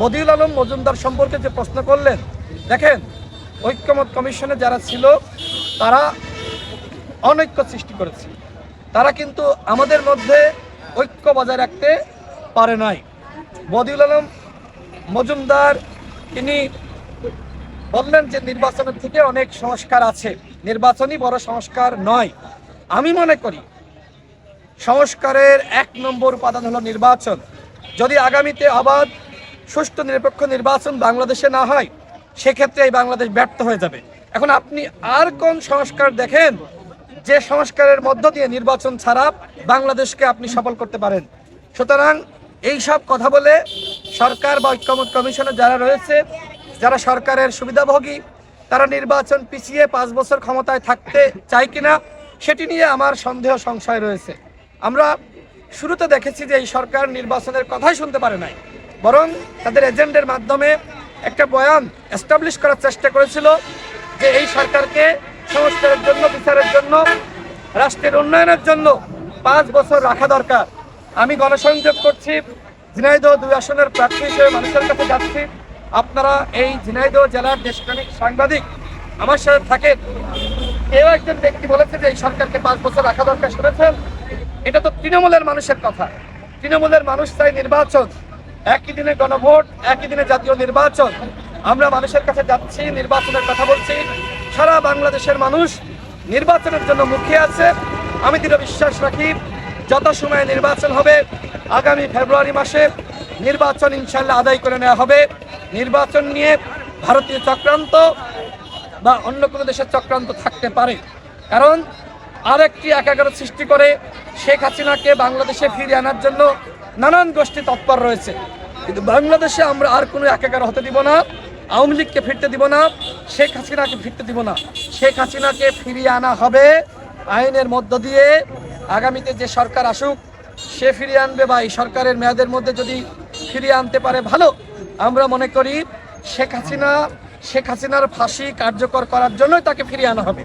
বদিউল আলম মজুমদার সম্পর্কে যে প্রশ্ন করলেন, দেখেন, ঐক্যমত কমিশনে যারা ছিল, তারা অনৈক্য সৃষ্টি করেছে। তারা কিন্তু আমাদের মধ্যে ঐক্য বজায় রাখতে পারে নাই। বদিউল আলম মজুমদার, তিনি বললেন যে নির্বাচনের থেকে অনেক সংস্কার আছে। নির্বাচনই বড় সংস্কার নয়। আমি মনে করি, সংস্কারের এক নম্বর উপাদান হলো নির্বাচন। যদি আগামীতে আবাদ সুষ্ঠু নিরপেক্ষ নির্বাচন বাংলাদেশে না হয়, সেক্ষেত্রে এই বাংলাদেশ ব্যর্থ হয়ে যাবে। এখন আপনি আর কোন সংস্কার দেখেন? যে সংস্কারের মধ্য দিয়ে নির্বাচন ছাড়া বাংলাদেশকে আপনি সফল করতে পারেন। সুতরাং এই সব কথা বলে সরকার বা ঐক্যমত কমিশনে যারা রয়েছে, যারা সরকারের সুবিধাভোগী, তারা নির্বাচন পিছিয়ে পাঁচ বছর ক্ষমতায় থাকতে চায় কিনা, সেটি নিয়ে আমার সন্দেহ সংশয় রয়েছে। আমরা শুরুতে দেখেছি যে এই সরকার নির্বাচনের কথাই শুনতে পারে নাই। বরং তাদের এজেন্ডের মাধ্যমে একটা বয়ান এস্টাবলিশ করার চেষ্টা করেছিল যে এই সরকারকে সংস্কারের জন্য, বিচারের জন্য, রাষ্ট্রের উন্নয়নের জন্য পাঁচ বছর রাখা দরকার। আমি গণসংযোগ করছি, ঝিনাইদহ দুই আসনের প্রার্থী হিসেবে মানুষের কাছে যাচ্ছি। আপনারা এই ঝিনাইদহ জেলার দেশপ্রেমিক সাংবাদিক আমার সাথে থাকেন। কেউ একজন ব্যক্তি বলেছে যে এই সরকারকে পাঁচ বছর রাখা দরকার, শুনেছেন? এটা তো তৃণমূলের মানুষের কথা। তৃণমূলের মানুষ চাই নির্বাচন। একই দিনে গণভোট, একই দিনে জাতীয় নির্বাচন। আমরা মানুষের কাছে যাচ্ছি, নির্বাচনের কথা বলছি। সারা বাংলাদেশের মানুষ নির্বাচনের জন্য মুখিয়ে আছে। আমি দৃঢ় বিশ্বাস রাখি, যত সময় নির্বাচন হবে, আগামী ফেব্রুয়ারি মাসে নির্বাচন ইনশাল্লাহ আদায় করে নেওয়া হবে। নির্বাচন নিয়ে ভারতীয় চক্রান্ত বা অন্য কোনো দেশের চক্রান্ত থাকতে পারে। কারণ আরেকটি একাগার সৃষ্টি করে শেখ হাসিনাকে বাংলাদেশে ফিরিয়ে আনার জন্য নানান গোষ্ঠী তৎপর রয়েছে। কিন্তু বাংলাদেশে আমরা আর কোনো একাকার হতে দিব না, আওয়ামী লীগকে ফিরতে দিব না, শেখ হাসিনাকে ফিরতে দিব না। শেখ হাসিনাকে ফিরিয়ে আনা হবে আইনের মধ্য দিয়ে। আগামীতে যে সরকার আসুক, সে ফিরিয়ে আনবে বা এই সরকারের মেয়াদের মধ্যে যদি ফিরিয়ে আনতে পারে ভালো, আমরা মনে করি শেখ হাসিনা, শেখ হাসিনার ফাঁসি কার্যকর করার জন্যই তাকে ফিরিয়ে আনা হবে।